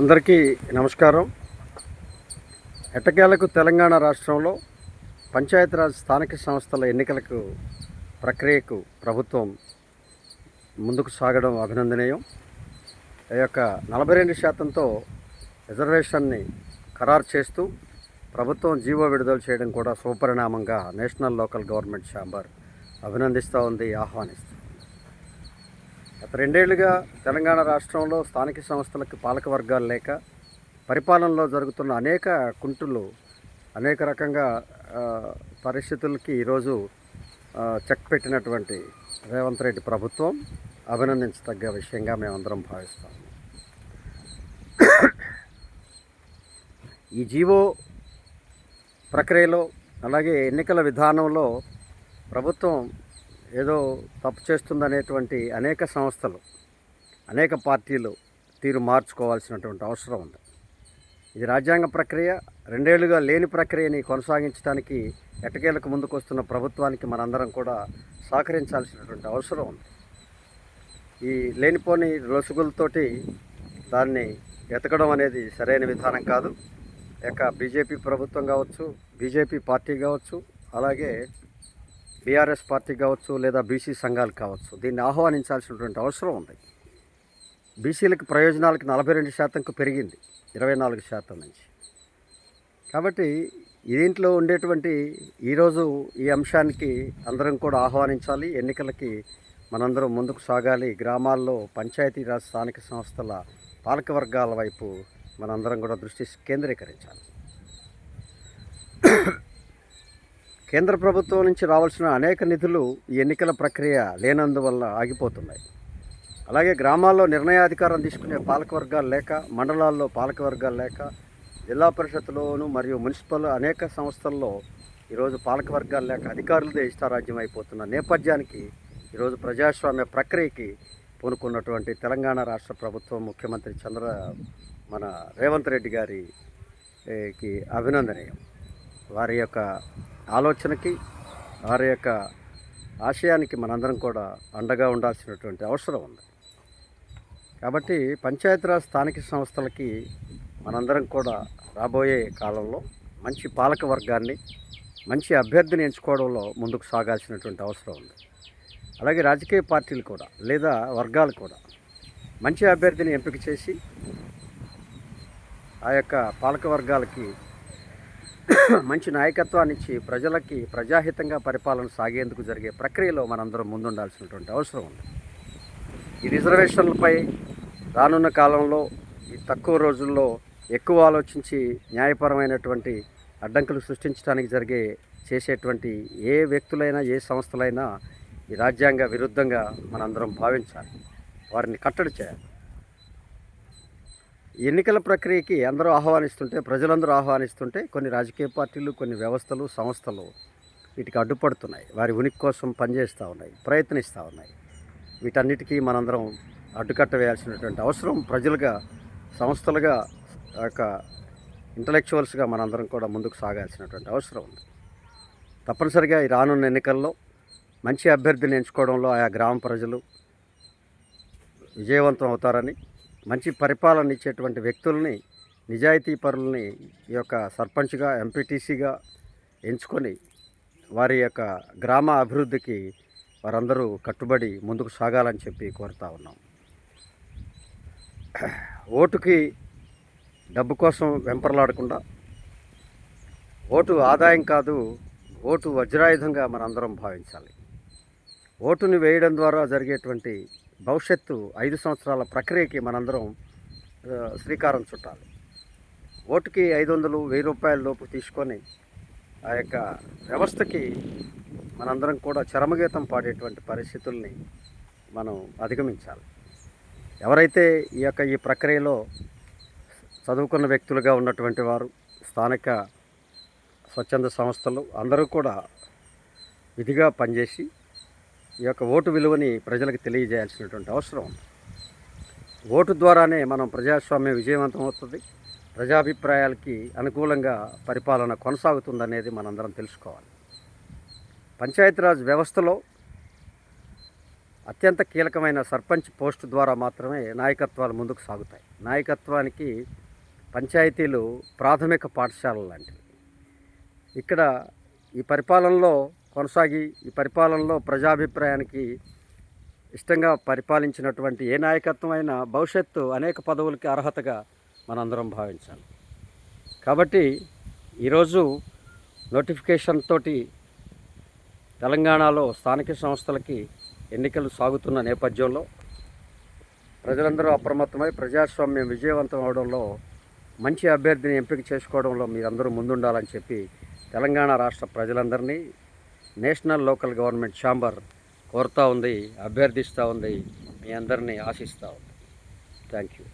అందరికీ నమస్కారం. ఎట్టకేలకు తెలంగాణ రాష్ట్రంలో పంచాయతీరాజ్ స్థానిక సంస్థల ఎన్నికలకు ప్రక్రియకు ప్రభుత్వం ముందుకు సాగడం అభినందనీయం. ఈ యొక్క నలభై రెండు శాతంతో రిజర్వేషన్ని ఖరారు చేస్తూ ప్రభుత్వం జీవో విడుదల చేయడం కూడా సుపరిణామంగా నేషనల్ లోకల్ గవర్నమెంట్ ఛాంబర్ అభినందిస్తూ ఉంది ఆహ్వానిస్తుంది. గత రెండేళ్ళుగా తెలంగాణ రాష్ట్రంలో స్థానిక సంస్థలకు పాలక వర్గాలు లేక పరిపాలనలో జరుగుతున్న అనేక కుంటులు అనేక రకంగా పరిస్థితులకి ఈరోజు చెక్ పెట్టినటువంటి రేవంత్ రెడ్డి ప్రభుత్వం అభినందించదగ్గ విషయంగా మేమందరం భావిస్తాము. ఈ జీవో ప్రక్రియలో అలాగే ఎన్నికల విధానంలో ప్రభుత్వం ఏదో తప్పు చేస్తుందనేటువంటి అనేక సంస్థలు అనేక పార్టీలు తీరు మార్చుకోవాల్సినటువంటి అవసరం ఉంది. ఇది రాజ్యాంగ ప్రక్రియ రెండేళ్ళుగా లేని ప్రక్రియని కొనసాగించడానికి ఎటకేలకు ముందుకు వస్తున్న ప్రభుత్వానికి మనందరం కూడా సహకరించాల్సినటువంటి అవసరం ఉంది. ఈ లేనిపోని లొసుగులతోటి దాన్ని ఎతకడం అనేది సరైన విధానం కాదు. ఇక బీజేపీ ప్రభుత్వం కావచ్చు బీజేపీ పార్టీ కావచ్చు అలాగే బీఆర్ఎస్ పార్టీ కావచ్చు లేదా బీసీ సంఘాలు కావచ్చు దీన్ని ఆహ్వానించాల్సినటువంటి అవసరం ఉంది. బీసీలకు ప్రయోజనాలకు నలభై రెండు శాతంకు పెరిగింది ఇరవై నాలుగు శాతం నుంచి. కాబట్టి దీంట్లో ఉండేటువంటి ఈరోజు ఈ అంశానికి అందరం కూడా ఆహ్వానించాలి. ఎన్నికలకి మనందరం ముందుకు సాగాలి. గ్రామాల్లో పంచాయతీరాజ్ స్థానిక సంస్థల పాలక వర్గాల వైపు మనందరం కూడా దృష్టి కేంద్రీకరించాలి. కేంద్ర ప్రభుత్వం నుంచి రావాల్సిన అనేక నిధులు ఈ ఎన్నికల ప్రక్రియ లేనందువల్ల ఆగిపోతున్నాయి. అలాగే గ్రామాల్లో నిర్ణయాధికారం తీసుకునే పాలకవర్గాలు లేక మండలాల్లో పాలకవర్గాలు లేక జిల్లా పరిషత్లోను మరియు మున్సిపల్ అనేక సంస్థల్లో ఈరోజు పాలకవర్గాలు లేక అధికారులదే ఇష్టారాజ్యం అయిపోతున్న నేపథ్యానికి ఈరోజు ప్రజాస్వామ్య ప్రక్రియకి పూనుకున్నటువంటి తెలంగాణ రాష్ట్ర ప్రభుత్వం ముఖ్యమంత్రి చంద్ర మన రేవంత్ రెడ్డి గారికి అభినందనీయం. వారి యొక్క ఆలోచనకి వారి యొక్క ఆశయానికి మనందరం కూడా అండగా ఉండాల్సినటువంటి అవసరం ఉంది. కాబట్టి పంచాయతీరాజ్ స్థానిక సంస్థలకి మనందరం కూడా రాబోయే కాలంలో మంచి పాలక వర్గాన్ని మంచి అభ్యర్థిని ఎంచుకోవడంలో ముందుకు సాగాల్సినటువంటి అవసరం ఉంది. అలాగే రాజకీయ పార్టీలు కూడా లేదా వర్గాలు కూడా మంచి అభ్యర్థిని ఎంపిక చేసి ఆ యొక్క పాలక వర్గాలకి మంచి నాయకత్వాన్ని ఇచ్చి ప్రజలకి ప్రజాహితంగా పరిపాలన సాగేందుకు జరిగే ప్రక్రియలో మనందరం ముందుండాల్సినటువంటి అవసరం ఉంది. ఈ రిజర్వేషన్లపై రానున్న కాలంలో ఈ తక్కువ రోజుల్లో ఎక్కువ ఆలోచించి న్యాయపరమైనటువంటి అడ్డంకులు సృష్టించడానికి జరిగే చేసేటువంటి ఏ వ్యక్తులైనా ఏ సంస్థలైనా ఈ రాజ్యాంగ విరుద్ధంగా మనందరం భావించాలి. వారిని కట్టడి చేయాలి. ఎన్నికల ప్రక్రియకి అందరూ ఆహ్వానిస్తుంటే ప్రజలందరూ ఆహ్వానిస్తుంటే కొన్ని రాజకీయ పార్టీలు కొన్ని వ్యవస్థలు సంస్థలు వీటికి అడ్డుపడుతున్నాయి. వారి ఉనికి కోసం పనిచేస్తూ ఉన్నాయి ప్రయత్నిస్తూ ఉన్నాయి. వీటన్నిటికీ మనందరం అడ్డుకట్ట వేయాల్సినటువంటి అవసరం ప్రజలుగా సంస్థలుగా ఒక యొక్క ఇంటలెక్చువల్స్గా మనందరం కూడా ముందుకు సాగాల్సినటువంటి అవసరం ఉంది. తప్పనిసరిగా ఈ రానున్న ఎన్నికల్లో మంచి అభ్యర్థిని ఎంచుకోవడంలో ఆయా గ్రామ ప్రజలు విజయవంతం అవుతారని మంచి పరిపాలన ఇచ్చేటువంటి వ్యక్తుల్ని నిజాయితీ పరుల్ని ఈ యొక్క సర్పంచ్గా ఎంపీటీసీగా ఎంచుకొని వారి యొక్క గ్రామ అభివృద్ధికి వారందరూ కట్టుబడి ముందుకు సాగాలని చెప్పి కోరుతా ఉన్నాం. ఓటుకి డబ్బు కోసం వెంపర్లాడకుండా ఓటు ఆదాయం కాదు ఓటు వజ్రాయుధంగా మనందరం భావించాలి. ఓటుని వేయడం ద్వారా జరిగేటువంటి భవిష్యత్తు ఐదు సంవత్సరాల ప్రక్రియకి మనందరం శ్రీకారం చుట్టాలి. ఓటుకి ఐదు వందలు వెయ్యి రూపాయల లోపు తీసుకొని ఆ యొక్క వ్యవస్థకి మనందరం కూడా చరమగీతం పాడేటువంటి పరిస్థితుల్ని మనం అధిగమించాలి. ఎవరైతే ఈ యొక్క ఈ ప్రక్రియలో చదువుకున్న వ్యక్తులుగా ఉన్నటువంటి వారు స్థానిక స్వచ్ఛంద సంస్థలు అందరూ కూడా విధిగా పనిచేసి ఈ యొక్క ఓటు విలువని ప్రజలకు తెలియజేయాల్సినటువంటి అవసరం ఉంది. ఓటు ద్వారానే మనం ప్రజాస్వామ్యం విజయవంతం అవుతుంది. ప్రజాభిప్రాయాలకి అనుకూలంగా పరిపాలన కొనసాగుతుందనేది మనందరం తెలుసుకోవాలి. పంచాయతీరాజ్ వ్యవస్థలో అత్యంత కీలకమైన సర్పంచ్ పోస్టు ద్వారా మాత్రమే నాయకత్వాలు ముందుకు సాగుతాయి. నాయకత్వానికి పంచాయతీలు ప్రాథమిక పాఠశాల లాంటివి. ఇక్కడ ఈ పరిపాలనలో కొనసాగి ఈ పరిపాలనలో ప్రజాభిప్రాయానికి ఇష్టంగా పరిపాలించినటువంటి ఏ నాయకత్వం అయినా భవిష్యత్తు అనేక పదవులకి అర్హతగా మనందరం భావించాలి. కాబట్టి ఈరోజు నోటిఫికేషన్ తోటి తెలంగాణలో స్థానిక సంస్థలకి ఎన్నికలు సాగుతున్న నేపథ్యంలో ప్రజలందరూ అప్రమత్తమై ప్రజాస్వామ్యం విజయవంతం అవడంలో మంచి అభ్యర్థిని ఎంపిక చేసుకోవడంలో మీరందరూ ముందుండాలని చెప్పి తెలంగాణ రాష్ట్ర ప్రజలందరినీ నేషనల్ లోకల్ గవర్నమెంట్ ఛాంబర్ కోరుతూ ఉంది అభ్యర్థిస్తూ ఉంది. మీ అందరినీ ఆశిస్తూ ఉంది. Thank you.